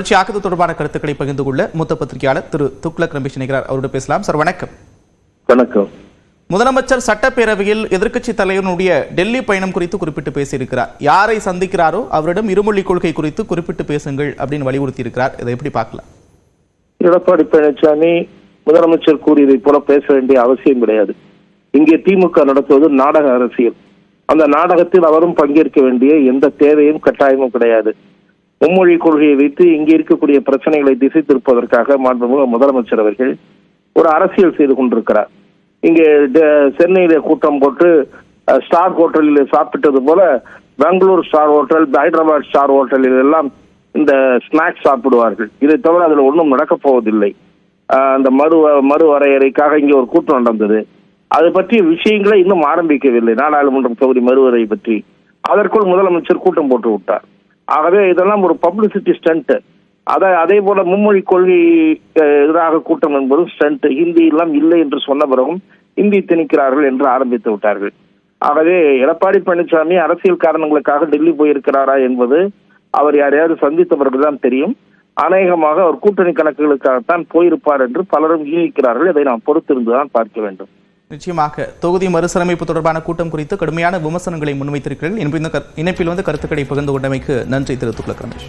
தொடர்ச்சியாக இது தொடர்பான கருத்துக்களை பகிர்ந்து கொள்ள மூத்த பத்திரிகையாளர் திரு துக்ளக் ரமேஷ் நிகரார் அவரோடு பேசலாம். சார் வணக்கம். வணக்கம். முதலமைச்சர் சட்டப்பேரவையில் எதிர்க்கட்சி தலைவனுடைய டெல்லி பயணம் குறித்து குறிப்பிட்டு பேசியிருக்கிறார். யாரை சந்திக்கிறாரோ அவரிடம் இருமொழி கொள்கை குறித்து குறிப்பிட்டு பேசுங்கள் அப்படின்னு வலியுறுத்தி இருக்கிறார் இதை எப்படி பார்க்கலாம்? எடப்பாடி பழனிசாமி முதலமைச்சர் கூறியதைப் போல பேச வேண்டிய அவசியம் கிடையாது. இங்கே திமுக நடத்துவது நாடக அரசியல். அந்த நாடகத்தில் அவரும் பங்கேற்க வேண்டிய எந்த தேவையும் கட்டாயமும் கிடையாது. மும்மொழி கொள்கையை வைத்து இங்கே இருக்கக்கூடிய பிரச்சனைகளை திசை திருப்பதற்காக மாண்புமிகு முதலமைச்சர் அவர்கள் ஒரு அரசியல் செய்து கொண்டிருக்கிறார். இங்கே சென்னையில கூட்டம் போட்டு ஸ்டார் ஹோட்டலில் சாப்பிட்டது போல Bangalore star hotel Hyderabad star ஹோட்டலில் எல்லாம் இந்த ஸ்நாக்ஸ் சாப்பிடுவார்கள். இதை தவிர அதுல ஒன்றும் நடக்கப் போவதில்லை. அந்த மறு மறு வரையறைக்காக இங்கே ஒரு கூட்டம் நடந்தது. அது பற்றிய விஷயங்களை இன்னும் ஆரம்பிக்கவில்லை. நாடாளுமன்றம் தொகுதி மறுவரை பற்றி. அதற்குள் முதலமைச்சர் கூட்டம் போட்டு விட்டார். ஆகவே இதெல்லாம் ஒரு பப்ளிசிட்டி ஸ்டண்ட் அதை அதே போல மும்மொழி கொள்கை எதிராக கூட்டம் என்பதும் ஸ்டண்ட் ஹிந்தி எல்லாம் இல்லை என்று சொன்ன பிறகும் ஹிந்தி திணிக்கிறார்கள் என்று ஆரம்பித்து விட்டார்கள். ஆகவே எடப்பாடி பழனிசாமி அரசியல் காரணங்களுக்காக டெல்லி போயிருக்கிறாரா என்பது அவர் யாரையாவது சந்தித்த பிறகுதான் தெரியும். அநேகமாக அவர் கூட்டணி கணக்குகளுக்காகத்தான் போயிருப்பார் என்று பலரும் யூகிக்கிறார்கள். இதை நாம் பொறுத்திருந்துதான் பார்க்க வேண்டும். நிச்சயமாக தொகுதி மறுசீரமைப்பு தொடர்பான கூட்டம் குறித்து கடுமையான விமர்சனங்களை முன்வைத்திருக்கிறீர்கள். இணைப்பில் இணைப்பில் வந்து கருத்துக்களை பகிர்ந்து கொண்டமைக்கு நன்றி திரு துக்ளக் ரமேஷ்